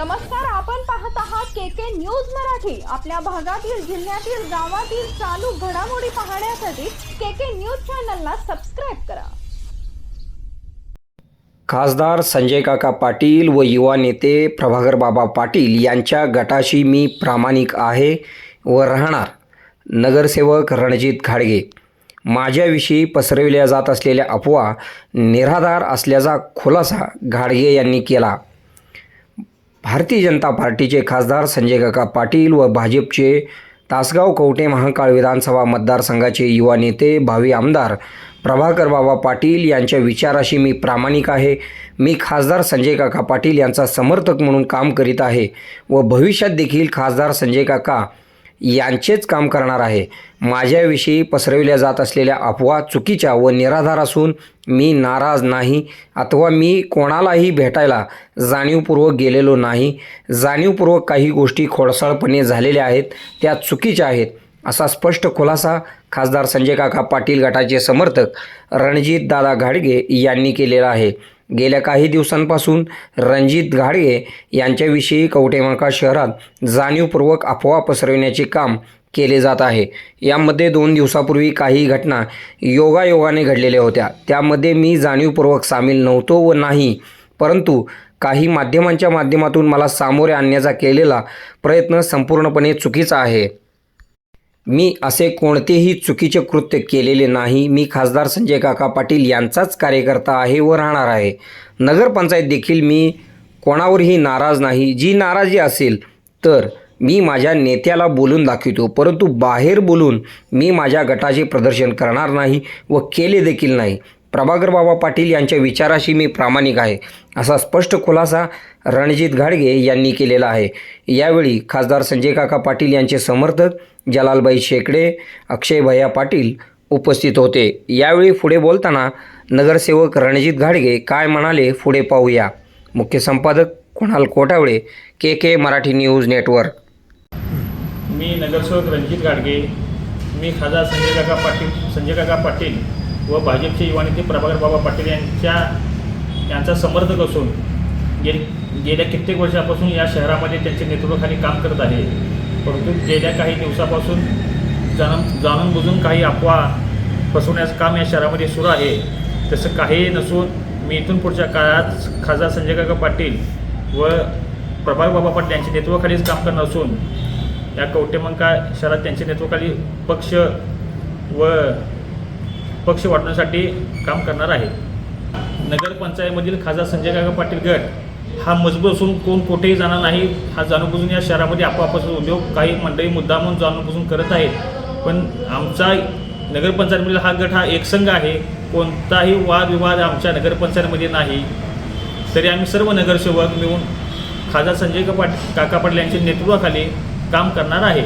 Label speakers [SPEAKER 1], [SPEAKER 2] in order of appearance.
[SPEAKER 1] नमस्कार आपण पाहत आहात के के न्यूज मराठी. आपल्या भागातील जिल्ह्यातील गावातील चालू घडामोडी पाहण्यासाठी के के न्यूज चॅनलला सबस्क्राईब करा.
[SPEAKER 2] खासदार संजय काका पाटील व युवा नेते प्रभाकर बाबा पाटील यांच्या गटाशी मी प्रामाणिक आहे व राहणार. नगरसेवक रणजित घाडगे. माझ्याविषयी पसरविल्या जात असलेल्या अफवा निराधार असल्याचा खुलासा घाडगे यांनी केला. भारतीय जनता पार्टीचे खासदार संजय काका पाटील व भाजपचे तासगाव कवटे महाकाळ विधानसभा मतदारसंघाचे युवा नेते भावी आमदार प्रभाकर बाबा पाटील यांच्या विचाराशी मी प्रामाणिक आहे. मी खासदार संजय काका पाटील यांचा समर्थक म्हणून काम करीत आहे व भविष्यात देखील खासदार संजय काका यांचेच काम करणार आहे. माझ्याविषयी पसरविल्या जात असलेल्या अफवा चुकीच्या व निराधार असून मी नाराज नाही. अथवा मी कोणालाही भेटायला जाणीवपूर्वक गेलेलो नाही. जाणीवपूर्वक काही गोष्टी खोडसाळपणे झालेल्या आहेत. त्या चुकीच्या आहेत असा स्पष्ट खुलासा खासदार संजय काका पाटील गटाचे समर्थक रणजित दादा घाडगे यांनी केलेला आहे. गेल्या काही दिवसांपासून रणजित घाडगे यांच्याविषयी कवटेमाका शहरात जाणीवपूर्वक अफवा पसरविण्याचे काम केले जात आहे. यामध्ये दोन दिवसापूर्वी काही घटना योगायोगाने घडलेल्या होत्या. त्यामध्ये मी जाणीवपूर्वक सामील नव्हतो व नाही परंतु काही माध्यमांच्या माध्यमातून मला सामोरे आणण्याचा केलेला प्रयत्न संपूर्णपणे चुकीचा आहे. मी असे कोणतेही चुकीचे कृत्य केलेले नाही. मी खासदार संजय काका पाटील यांचाच कार्यकर्ता आहे व राहणार आहे. नगरपंचायत देखील मी कोणावरही नाराज नाही. जी नाराजी असेल तर मी माझ्या नेत्याला बोलून दाखवितो. परंतु बाहेर बोलून मी माझ्या गटाचे प्रदर्शन करणार नाही व केले देखील नाही. प्रभाकर बाबा पाटील यांच्या विचाराशी मी प्रामाणिक आहे असा स्पष्ट खुलासा रणजित घाडगे यांनी केलेला आहे. यावेळी खासदार संजय काका पाटील यांचे समर्थक जलालबाई शेकडे अक्षय भैया पाटील उपस्थित होते. यावेळी पुढे बोलताना नगरसेवक रणजित घाडगे काय म्हणाले पुढे पाहूया. मुख्य संपादक Kunal Kotawale K K Marathi news network.
[SPEAKER 3] मी नगरसेवक रणजित घाडगे मी खासदार संजय काका पाटील संजय काका पाटील व भाजपचे युवा नेते प्रभाकर बाबा पाटील यांच्या यांचा समर्थक असून गे गेल्या कित्येक वर्षापासून या शहरामध्ये त्यांच्या नेतृत्वाखाली काम करत आहे. परंतु गेल्या काही दिवसापासून जाणून जाणून बुजून काही अफवा फसवण्याचं काम या शहरामध्ये सुरू आहे. तसं काही नसून मी इथून पुढच्या काळात खासदार संजय काका पाटील व प्रभाग बाबा पाटील यांच्या नेतृत्वाखालीच काम करणार असून या कवटेमंका शहरात त्यांच्या नेतृत्वाखाली पक्ष व पक्ष वाढवण्यासाठी काम करणार आहे. नगरपंचायतमधील खासदार संजय काका पाटील गट हा मजबूत असून कोण कुठेही जाणार नाही हा जाणूनबुजून या शहरामध्ये आपोआपच उद्योग काही मंडळी मुद्दामून जाणूनबुजून करत आहेत. पण आमचा नगरपंचायतमधील हा गट हा एकसंघ आहे. कोणताही वादविवाद आमच्या नगरपंचायतमध्ये नाही. तरी आम्ही सर्व नगरसेवक मिळून खासदार संजय का पाट काका पाटील यांच्या नेतृत्वाखाली काम करणार आहे.